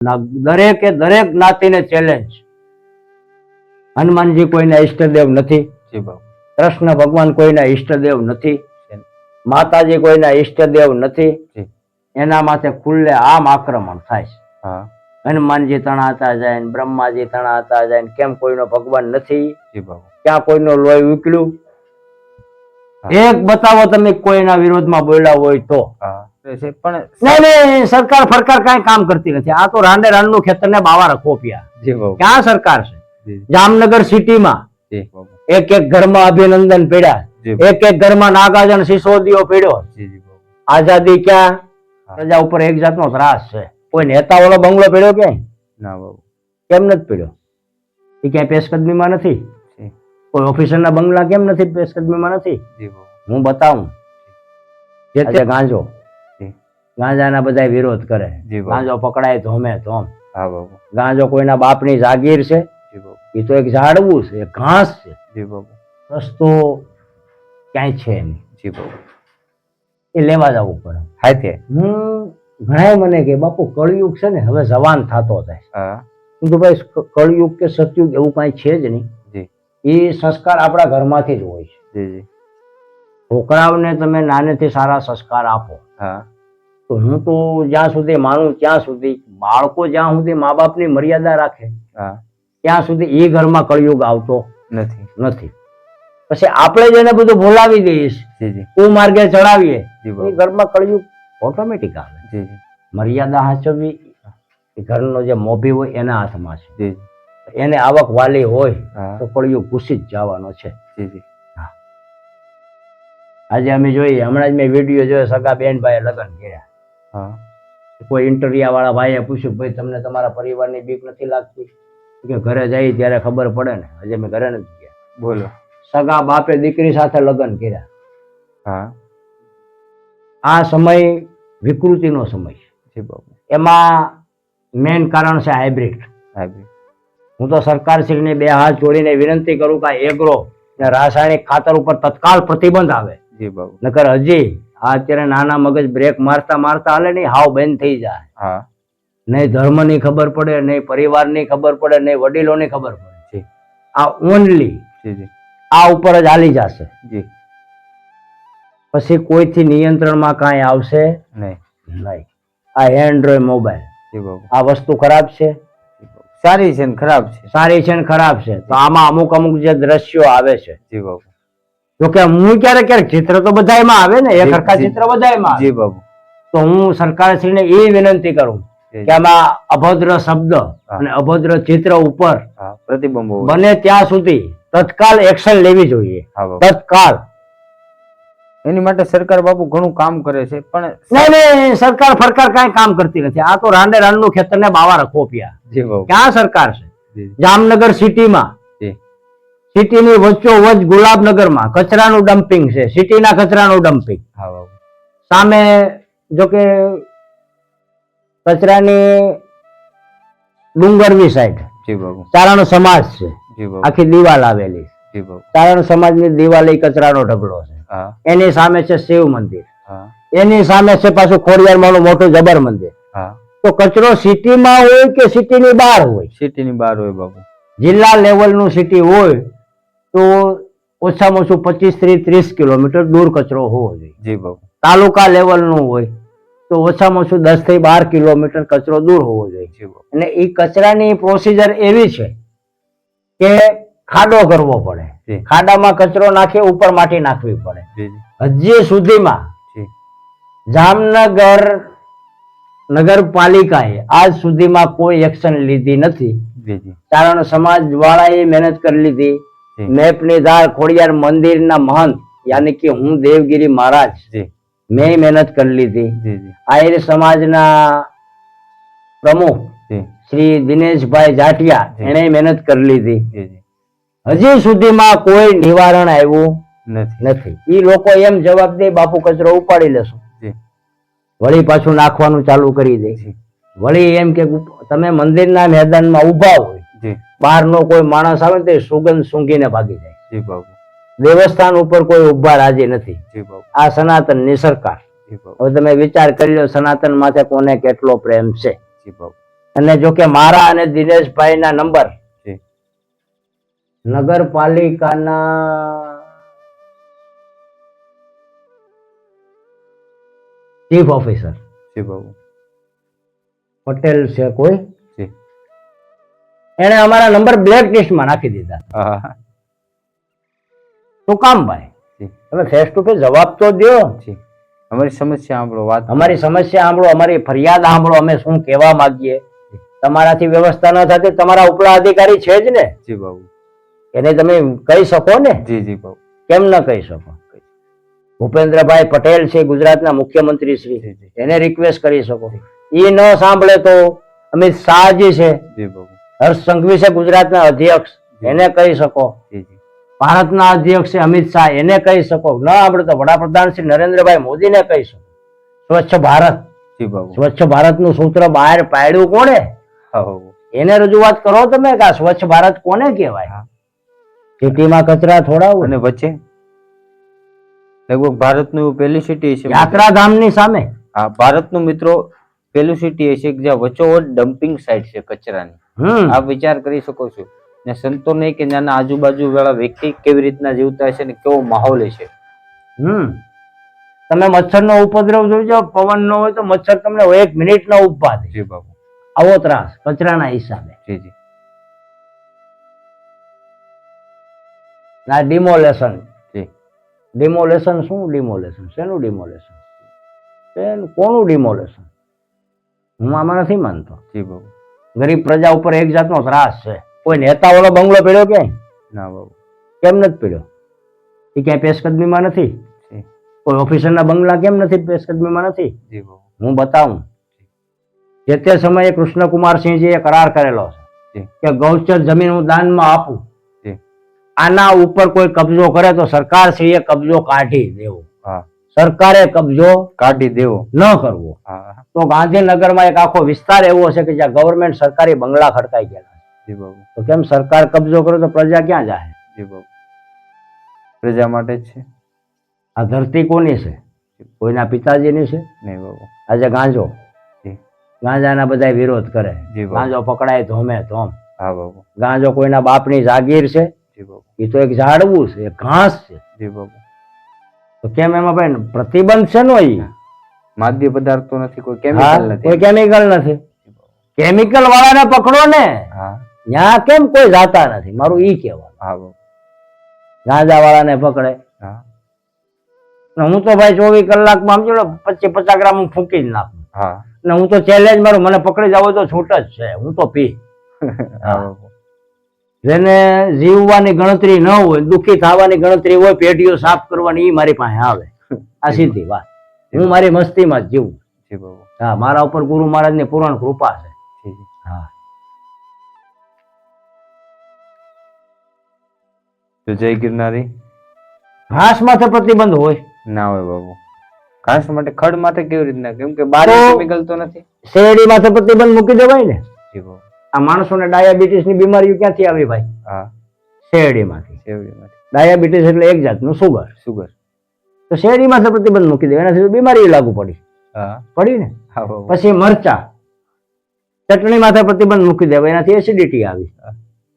દરેકે દરેક જ્ઞાતિને ચેલેન્જ હનુમાનજી કોઈના ઈષ્ટદેવ નથી. કૃષ્ણ ભગવાન કોઈના ઈષ્ટદેવ નથી. માતાજી કોઈના ઈષ્ટદેવ નથી. એના માથે ખુલ્લે આમ આક્રમણ થાય છે. હનુમાનજી તણાતા જાય ને બ્રહ્માજી તણાતા જાય ને કેમ કોઈનો ભગવાન નથી? ક્યાં કોઈનો લોહી ઉકળ્યું? એક બતાવો તમે કોઈના વિરોધમાં બોલ્યા હોય તો. છે પણ નહીં નહીં સરકાર ફરકાર કઈ કામ કરતી નથી. આ તો રાંડે રાંડનું ખેતર ને બાવા રખો પ્યા. ક્યાં સરકાર છે? જામનગર સિટીમાં એક એક ઘરમાં અભિનંદન પીડ્યા. એક એક ઘરમાં નાગાર્જુન સિસોદીઓ પીડ્યો. આઝાદી ક્યાં? પ્રજા ઉપર એક જાતનો ત્રાસ છે. કોઈ નેતા વાળો બંગલો પીડ્યો ક્યાંય? ના બાબુ. કેમ નથી પીડ્યો? એ ક્યાંય પેશકદમીમાં નથી? કોઈ કોઈ ઓફિસરના બંગલા કેમ નથી પેશકદમીમાં નથી? હું બતાવું. જે. તે ગાંજો. ગાંજાના બધા વિરોધ કરે. ગાંજો પકડાય ધોમે ધોમ ગાંજો કોઈના બાપની જાગીર છે? એ તો એક ઝાડવું છે એક ઘાસ છે. રસ્તો ક્યાંય છે નહીં. એ લેવા જવું પડે. હાથે હું ઘણાય મને કે બાપુ કળયુગ છે ને હવે જવાન થતો થાય હા. તો ભાઈ કળિયુગ કે સતયુગ એવું કાંઈ છે જ નહીં. એ સંસ્કાર આપણા ઘરમાંથી જ હોય છે. છોકરાઓને તમે નાનેથી સારા સંસ્કાર આપો. હા. તો હું તો જ્યાં સુધી માનું ત્યાં સુધી બાળકો જ્યાં સુધી મા બાપની મર્યાદા રાખે ત્યાં સુધી એ ઘરમાં કળિયુગ આવતો નથી. નથી. પછી આપણે જ એને બધું ભોલાવી દઈએ કુમાર્ગે ચડાવીએ એ ઘરમાં કળિયુગ ઓટોમેટિક આવે. મર્યાદા હાચવવી એ ઘરનો જે મોભી હોય એના હાથમાં છે. એને આવક વાલી હોય તો કળિયુગ ઘૂસી જ જવાનો છે. આજે અમે જોઈએ હમણાં જ મેં વીડિયો જોયો સગા બેન ભાઈ લગ્ન કર્યા. હા. કોઈ ઇન્ટરવ્યુ વાળા ભાઈએ પૂછ્યું ભાઈ તમને તમારા પરિવારની બીક નથી લાગતી? કે ઘરે જઈ ત્યારે ખબર પડે ને. હજી મેં ઘરે નથી ગયા. બોલો. સગા બાપે દીકરી સાથે લગ્ન કર્યા. હા. આ સમય વિકૃતિનો સમય છે. એમાં મેન કારણ છે હાઇબ્રિડ. હાઇબ્રિડ. હું તો સરકારશ્રીને બે હાથ જોડીને વિનંતી કરું કે એગ્રો ને રાસાયણિક ખાતર ઉપર તત્કાલ પ્રતિબંધ આવે. જી બાબુ નકર હજી આ અત્યારે નાના મગજ બ્રેક મારતા મારતા હાલે નહીં હાવ બંધ થઈ જાય. હા. નહીં ધર્મની ખબર પડે નહીં પરિવારની ખબર પડે નહીં વડીલોની ખબર પડે. આ ઓનલી આ ઉપર જ હાલી જશે. પછી કોઈથી નિયંત્રણમાં કાંઈ આવશે? નહીં. નહીં. આ એન્ડ્રોઈડ મોબાઈલ આ વસ્તુ ખરાબ છે? સારી છે ને ખરાબ છે? સારી છે ને ખરાબ છે. તો આમાં અમુક અમુક જે દ્રશ્યો આવે છે. જી બાપુ જોકે હું ક્યારેક ક્યારેક ચિત્ર તો બધાયમાં આવે ને એક સરખા ચિત્ર બધાયમાં જી બાબુ. તો હું સરકારશ્રીને એ વિનંતી કરું કે આમાં અભદ્ર શબ્દ અને અભદ્ર ચિત્ર ઉપર પ્રતિબંધ બને ત્યાં સુધી તત્કાલ એક્શન લેવી જોઈએ. તત્કાલ. એની માટે સરકાર બાપુ ઘણું કામ કરે છે પણ નહીં નહીં સરકાર ફરકાર કાંઈ કામ કરતી નથી. આ તો રાંડે રાંડનું ખેતર ને બાવા રખો પ્યા. ક્યાં સરકાર છે? જામનગર સિટીમાં. સિટીની વચ્ચોવચ ગુલાબનગરમાં કચરાનું ડમ્પિંગ છે. સિટીના કચરાનું ડમ્પિંગ સામે જો કે કચરાની ડુંગરવી સાઈડ ચારણ સમાજ છે. આખી દિવાલ આવેલી. ચારણ સમાજની દિવાલ એ કચરાનો ઢગલો છે. એની સામે છે શિવ મંદિર. એની સામે છે પાછું ખોડિયારમાંનું મોટું જબર મંદિર. તો કચરો સિટીમાં હોય કે સિટીની બહાર હોય? સિટીની બહાર હોય બાબુ. જિલ્લા લેવલનું સિટી હોય તો ઓછામાં ઓછું પચીસથી ત્રીસ કિલોમીટર દૂર કચરો હોવો જોઈએ. જી બાબુ. તાલુકા લેવલનું હોય તો ઓછામાં ઓછું દસથી બાર કિલોમીટર કચરો દૂર હોવો જોઈએ. અને એ કચરાની પ્રોસિજર એવી છે કે ખાડો કરવો પડે. ખાડામાં કચરો નાખી ઉપર માટી નાખવી પડે. હજી સુધીમાં જામનગર નગરપાલિકાએ આજ સુધીમાં કોઈ એક્શન લીધી નથી. કારણ ચારણ સમાજ વાળાએ મહેનત કરી લીધી. જી. મેપની ધાર ખોડિયાર મંદિરના મહંત યાની કે હું દેવગીરી મહારાજ મેં મહેનત કરી લીધી. આયર સમાજના પ્રમુખ શ્રી દિનેશભાઈ જાટિયા એને મહેનત કરી લીધી. હજી સુધીમાં કોઈ નિવારણ આવ્યું નથી. એ ઈ લોકો એમ જવાબ દે બાપુ કચરો ઉપાડી લેશું. વળી પાછું નાખવાનું ચાલુ કરી દે. વળી એમ કે તમે મંદિરના મેદાનમાં ઊભા જી બહારનો કોઈ માણસ આવે તે સુગંધ સૂંઘીને ભાગી જાય. જી બાબુ દેવસ્થાન ઉપર કોઈ ઊભા રાજી નથી. જી આ સનાતનની સરકાર હવે તમે વિચાર કરી લો સનાતન માથે કોને કેટલો પ્રેમ છે. જી અને જો કે મારા અને દિનેશભાઈના નંબર નગરપાલિકાના ચીફ ઓફિસર. જી બાબુ પટેલ છે કોઈ? એને અમારા નંબર બ્લેક લિસ્ટમાં નાખી દીધા. શું કામ ભાઈ? તમે ફેસ ટુ ફેસ જવાબ તો દો અમારી સમસ્યા સાંભળો વાત અમારી સમસ્યા સાંભળો અમારી ફરિયાદ સાંભળો અમે શું કહેવા માંગીએ? તમારાથી વ્યવસ્થા ન થતી તમારા ઉપલા અધિકારી છે જ ને? જી બાબુ. એને તમે કહી શકો ને? જી જી બાબુ. કેમ ન કહી શકો? ભૂપેન્દ્રભાઈ પટેલ છે ગુજરાતના મુખ્યમંત્રી શ્રી. એને રિક્વેસ્ટ કરી શકો. એ ન સાંભળે તો અમિત શાહજી છે. જી બાબુ. હર્ષ સંઘવી છે ગુજરાતના અધ્યક્ષ. એને કહી શકો. ભારતના અધ્યક્ષ છે અમિત શાહ એને કહી શકો. ન આપણે તો વડાપ્રધાન શ્રી નરેન્દ્રભાઈ મોદીને કહી શકો. સ્વચ્છ ભારત. સ્વચ્છ ભારતનું સૂત્ર બહાર પાડ્યું કોણે? એને રજૂઆત કરો તમે કે આ સ્વચ્છ ભારત કોને કહેવાય. સિટીમાં કચરા થોડા અને વચ્ચે? લગભગ ભારતનું પહેલી સિટી છે યાત્રાધામની સામે. હા ભારતનું મિત્રો પહેલું સિટી હશે કે જ્યાં વચ્ચોવચ ડમ્પિંગ સાઇટ છે કચરાની. હમ. આપ વિચાર કરી શકો છો. ને સંતો નહીં કે નાના આજુબાજુ વાળા વ્યક્તિ કેવી રીતના જીવતા હશે ને કેવો માહોલ છે હમ. તમે મચ્છરનો ઉપદ્રવ જોજો પવન નો હોય તો મચ્છર તમને એક મિનિટ નો ઉપવા દે. જી બાબુ આવો ત્રાસ કચરાના હિસાબે. જી જી. ના ડિમોલેશન. જી. ડિમોલેશન શું ડિમોલેશન? શેનું ડિમોલેશન? શેનું કોનું ડિમોલેશન? હું આમાં નથી માનતો. જી બાબુ ગરીબ પ્રજા ઉપર એક જાતનો ત્રાસ છે. કોઈ નેતા બંગલો પડ્યો કે? ના બાબુ. કેમ નથી પડ્યો? એ ક્યાંય પેશકદમીમાં નથી? કોઈ ઓફિસરના બંગલા કેમ નથી પેશકદમીમાં નથી? હું બતાવું. જે તે સમયે કૃષ્ણકુમારસિંહજીએ કરાર કરેલો છે કે ગૌચર જમીન હું દાનમાં આપું. આના ઉપર કોઈ કબજો કરે તો સરકારશ્રીએ કબજો કાઢી દેવો. સરકારે કબજો કાઢી દેવો. ન કરવો. તો ગાંધીનગરમાં એક આખો વિસ્તાર એવો છે કે જ્યાં ગવર્મેન્ટ સરકારી બંગલા ખડકાઈ બાબુ. તો કેમ સરકાર કબજો કરે તો પ્રજા ક્યાં જાય પ્રજા માટે છે. આ ધરતી કોની છે? કોઈના પિતાજીની છે? નહીં બાબુ. આજે ગાંજો. ગાંજાના બધા વિરોધ કરે. ગાંજો પકડાય ધોમે ધોમ. હા બાબુ. ગાંજો કોઈના બાપની જાગીર છે? એ તો એક ઝાડવું છે એક ઘાસ છે. જી બાબુ. તો કેમ એમાં ભાઈ પ્રતિબંધ છે નો ઈ માદ્ય પદાર્થો નથી કોઈ કેમિકલ કેમિકલ કોઈ કેમિકલ નથી. કેમિકલ વાળાને પકડો ને. ત્યાં કેમ કોઈ જાતા નથી? મારું ઈ કહેવાનું. હા ગાંજા વાળાને પકડે. હા. હું તો ભાઈ ચોવીસ કલાકમાં સમજો ને પચીસ પચાસ ગ્રામ હું ફૂંકી જ નાખું. હા. ને હું તો ચેલેન્જ મારું મને પકડી જાવ તો છૂટ જ છે. હું તો પી. હા જેને જીવવાની ગણતરી ન હોય દુઃખી થવાની ગણતરી હોય પેઢીઓ સાફ કરવાની એ મારી પાસે આવે. આ સીધી વાત. હું મારી મસ્તીમાં જ જીવું. હા મારા ઉપર ગુરુ મહારાજની પૂરણ કૃપા છે. હા. તો જય ગિરનારી. ઘાસ માથે પ્રતિબંધ હોય. ના હોય બાબુ. ઘાસ માટે ખડ માટે કેવી રીતના કેમ કે બારે કેમિકલ તો નથી. શેરડી માથે પ્રતિબંધ મૂકી દેવાય ને. આ માણસોને ડાયાબિટીસની બીમારીઓ ક્યાંથી આવી ભાઈ? હા. શેરડીમાંથી. શેરડીમાંથી. ડાયાબિટીસ એટલે એક જાતનું સુગર. સુગર. તો શેરડી માથે પ્રતિબંધ મૂકી દેવો એનાથી બીમારી લાગુ પડી. હા. પડી ને? પછી મરચા. ચટણી માથે પ્રતિબંધ મૂકી દેવો એનાથી એસિડિટી આવી.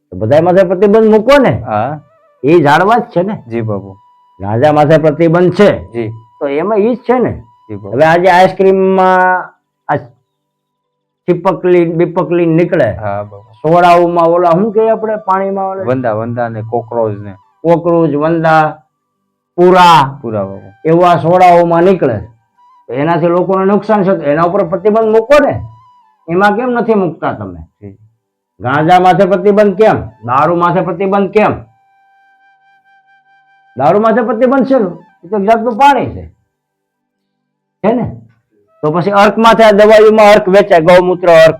તો બધા માથે પ્રતિબંધ મૂકો ને. હા. એ જાળવા જ છે ને. જી બાબુ. ગાંજા માથે પ્રતિબંધ છે. જી. તો એમાં ઈ જ છે ને. હવે આજે આઈસ્ક્રીમમાં આ ચીપકલી બીપકલી નીકળે. સોડાઓમાં ઓલા શું કે આપણે? પાણીમાં ઓલા? વંદા વંદા ને કોકરોચ ને. કોકરોચ વંદા પૂરા પૂરા એવા સોડાઓમાં નીકળે. એનાથી લોકોને નુકસાન છે. એના ઉપર પ્રતિબંધ મૂકો ને. એમાં કેમ નથી મૂકતા તમે? ગાંજા માથે પ્રતિબંધ કેમ? દારૂ માથે પ્રતિબંધ કેમ? દારૂ માથે પ્રતિબંધ છે એ તો જાતનું પાણી છે. છે ને? તો પછી અર્કમાં આ દવાઈઓમાં અર્ક વેચાય ગૌમૂત્ર અર્ક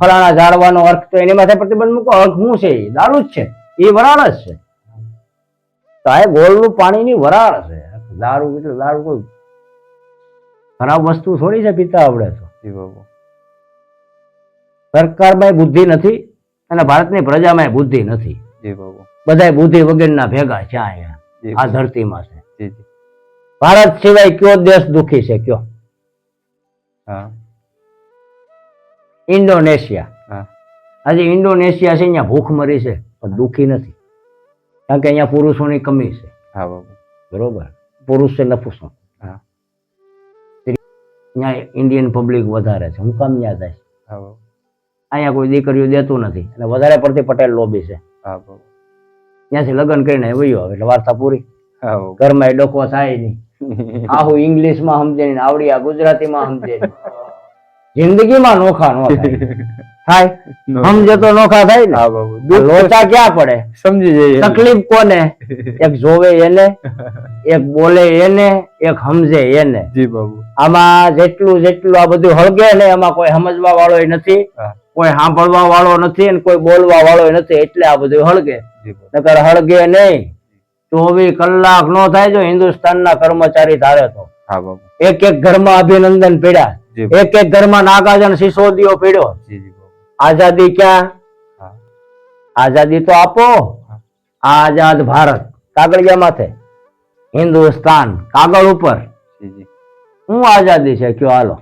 ફલાણા ઝાડવાનો અર્ક તો એની માથે પ્રતિબંધ મૂકો. અર્ક શું છે? એ દારૂ જ છે. એ વરાળ જ છે. તો આ ગોળનું પાણીની વરાળ છે. દારૂ એટલે દારૂ કોઈ ખરાબ વસ્તુ થોડી છે પીતા આવડે તો. સરકાર સરકારમાં બુદ્ધિ નથી અને ભારતની પ્રજામાં બુદ્ધિ નથી. બધા બધાય બુદ્ધિ વગેરેના ભેગા છે અહીંયા. આ ધરતીમાં છે. ભારત સિવાય કયો દેશ દુખી છે? કયો? હા. ઇન્ડોનેશિયા. આજે ઇન્ડોનેશિયા છે અહીંયા ભૂખ મરી છે પણ દુઃખી નથી. કારણ કે અહીંયા પુરુષોની કમી છે. હા બાબુ. બરોબર. પુરુષ છે નપુસક હા. ઇન્ડિયન પબ્લિક વધારે છે. હું કામ હા બાપુ અહીંયા કોઈ દીકરીઓ દેતું નથી. અને વધારે પડતી પટેલ લોબી છે. હા ત્યાંથી લગ્ન કરીને વયો આવે એટલે વાર્તા પૂરી. ઘરમાં એ ડોકો થાય નહીં. આહુ ઇંગ્લિશમાં સમજે ને આવડી આ ગુજરાતીમાં સમજે જિંદગીમાં નોખા નો થાય. સમજે તો નોખા થાય ને. લોચા ક્યાં પડે? સમજી જઈએ. તકલીફ કોને? એક જોવે એને એક બોલે એને એક સમજે એને. જી બાબુ. આમાં જેટલું જેટલું આ બધું હળગે ને એમાં કોઈ સમજવા વાળો નથી કોઈ સાંભળવા વાળો નથી અને કોઈ બોલવા વાળો નથી એટલે આ બધું હળગે. નકર હળગે નહીં. ચોવીસ કલાક નો થાય જો હિન્દુસ્તાનના કર્મચારી ધારે તો. એક એક ઘરમાં અભિનંદન પીડ્યા. એક એક ઘરમાં નાગાજન સિસોદીઓ પીડ્યો. આઝાદી ક્યાં? આઝાદી તો આપો. આઝાદ ભારત. કાગળિયા માથે. હિન્દુસ્તાન. કાગળ ઉપર. હું આઝાદી છે કયો હાલો?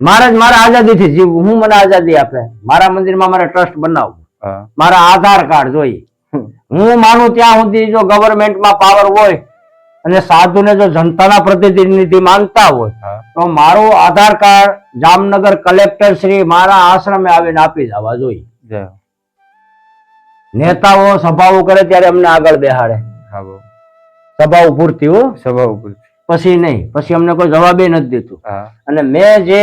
મારે જ મારા આઝાદીથી જીવવું. હું મને આઝાદી આપે. મારા મંદિરમાં મારે ટ્રસ્ટ બનાવવું. મારા આધાર કાર્ડ જોઈએ. હું માનું ત્યાં સુધી જો ગવર્મેન્ટમાં પાવર હોય અને સાધુને જો જનતાના પ્રતિનિધિ માનતા હોય તો મારું આધાર કાર્ડ જામનગર કલેક્ટર શ્રી મારા આશ્રમે આવીને આપી જવા જોઈએ. નેતાઓ સભાઓ કરે ત્યારે અમને આગળ બેહાડે. સભાઓ પૂરતી હો. સભા ઉપર પછી નહીં પછી અમને કોઈ જવાબે નથી દીધું અને મેં જે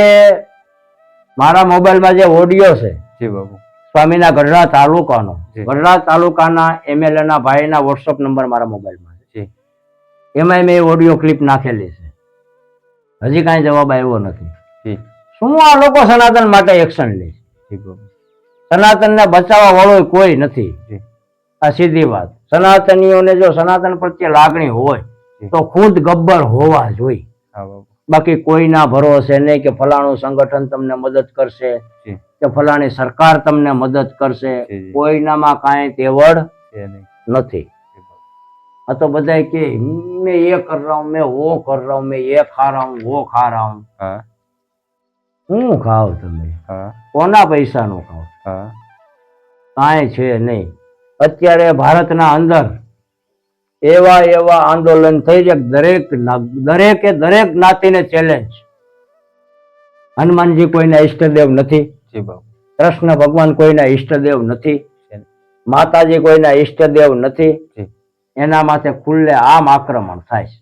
મારા મોબાઈલમાં જે ઓડિયો છે જી બાપુ સ્વામીના ગઢડા તાલુકાનો. ગઢડા તાલુકાના એમએલએ ના ભાઈના વોટ્સઅપ નંબર મારા મોબાઈલમાં છે. એમાં મેં ઓડિયો ક્લિપ નાખેલી છે. હજી કાંઈ જવાબ આવ્યો નથી. શું આ લોકો સનાતન માટે એક્શન લે છે? સનાતનને બચાવવા વાળો કોઈ નથી. આ સીધી વાત. સનાતનીઓને જો સનાતન પ્રત્યે લાગણી હોય તો ખુદ ગબ્બર હોવા જોઈએ. બાકી કોઈના ભરોસે નહીં કે ફલાણું સંગઠન તમને મદદ કરશે. કે ફલાણી સરકાર તમને મદદ કરશે કોઈનામાં કાંઈ તેવડ નથી. આ તો બધા કે મેં એ કર રહા હું મેં વો કર રહા હું મેં એ ખા રહા હું વો ખા રહા હું શું ખાવ તમે? કોના પૈસાનું ખાવ? કાંઈ છે નહીં. અત્યારે ભારતના અંદર એવા એવા આંદોલન થઈ છે દરેક દરેકે દરેક નાતીને ચેલેન્જ હનુમાનજી કોઈને ઈષ્ટદેવ નથી. કૃષ્ણ ભગવાન કોઈના ઈષ્ટદેવ નથી. માતાજી કોઈના ઈષ્ટદેવ નથી. એના માથે ખુલ્લે આમ આક્રમણ થાય છે.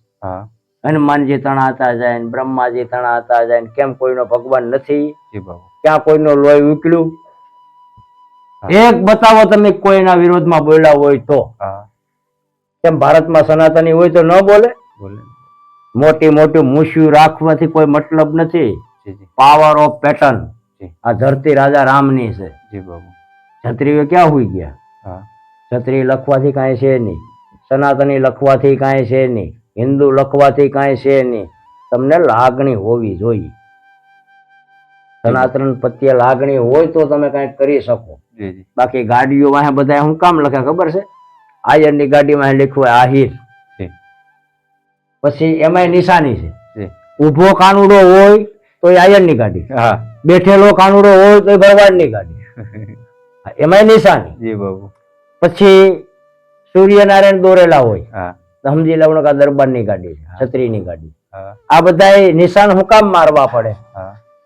હનુમાનજી તણાતા જાય ને બ્રહ્માજી તણાતા જાય ને કેમ કોઈનો ભગવાન નથી? ક્યાં કોઈનો લોહી ઉકળ્યું? એક બતાવો તમે કોઈના વિરોધમાં બોલ્યા હોય તો. કેમ ભારતમાં સનાતની હોય તો ન બોલે? મોટી મોટી મૂસ્યું રાખવાથી કોઈ મતલબ નથી. પાવર ઓફ પેટર્ન આ ધરતી રાજા રામની છે. જી બાબુ. છત્રીઓ ક્યાં હોઈ ગયા? હા. છત્રી લખવાથી કાંઈ છે નહીં. સનાતની લખવાથી કાંઈ છે નહીં. હિન્દુ લખવાથી કાંઈ છે નહીં. તમને લાગણી હોવી જોઈએ. સનાતન પ્રત્યે લાગણી હોય તો તમે કાંઈક કરી શકો. બાકી ગાડીઓ વાહે બધા શું કામ લખે ખબર છે? આયરની ગાડીમાં લખ્યું હોય આહિર. પછી એમાંય નિશાની છે. ઊભો કાનુડો હોય તો એ આયરની ગાડી. હા. બેઠેલો કાનુડો હોય તો ભરવાડની ગાડી એમાં નિશાની. જી બાબુ. પછી સૂર્યનારાયણ દોરેલા હોય. સમજી લેવાનું કે દરબારની ગાડી છત્રીની ગાડી આ બધા નિશાન હું કામ મારવા પડે?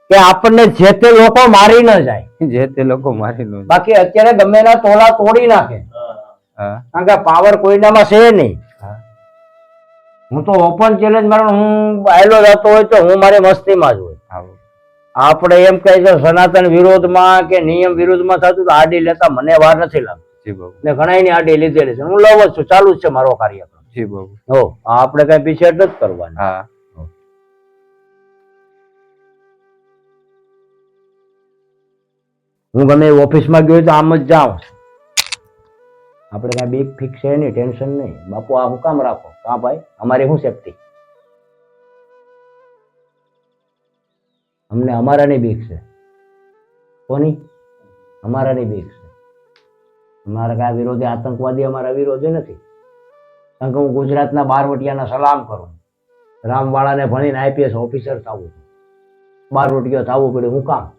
કે આપણને જે તે લોકો મારી ન જાય. જે તે લોકો મારી લો બાકી અત્યારે ગમે ના તોલા તોડી નાખે. કારણ કે પાવર કોઈનામાં છે નહીં. હું. તો ઓપન ચેલેન્જ મારું હું આયલો જતો હોય તો હું મારી મસ્તીમાં જ હોય. આપણે એમ કહે છે સનાતન વિરોધમાં કે નિયમ વિરોધમાં થતું તો આડી લેતા મને વાર નથી લાગતી. ને ઘણા ની આડી લીધેલી છે. હું લવ જ છું. ચાલુ જ છે મારો કાર્યક્રમ. જી બાપુ હો આપણે કઈ પીછેટ જ નથી કરવાની. હા. હું. ગમે ઓફિસમાં ગયો તો આમ જ જાઉં આપણે કઈ બીક ફિક્સ છે નહીં ટેન્શન નહીં. બાપુ આ હું કામ રાખો? કા ભાઈ અમારી શું સેફટી અમને અમારાની બીક છે. કોની? અમારાની બીક છે. અમારા કઈ વિરોધી આતંકવાદી અમારા વિરોધી નથી. કારણ કે હું ગુજરાતના બારવટિયાના સલામ કરું. રામવાળાને ભણીને આઈપીએસ ઓફિસર થવું છું. બારવટીયો થવું પડ્યું હું કામ?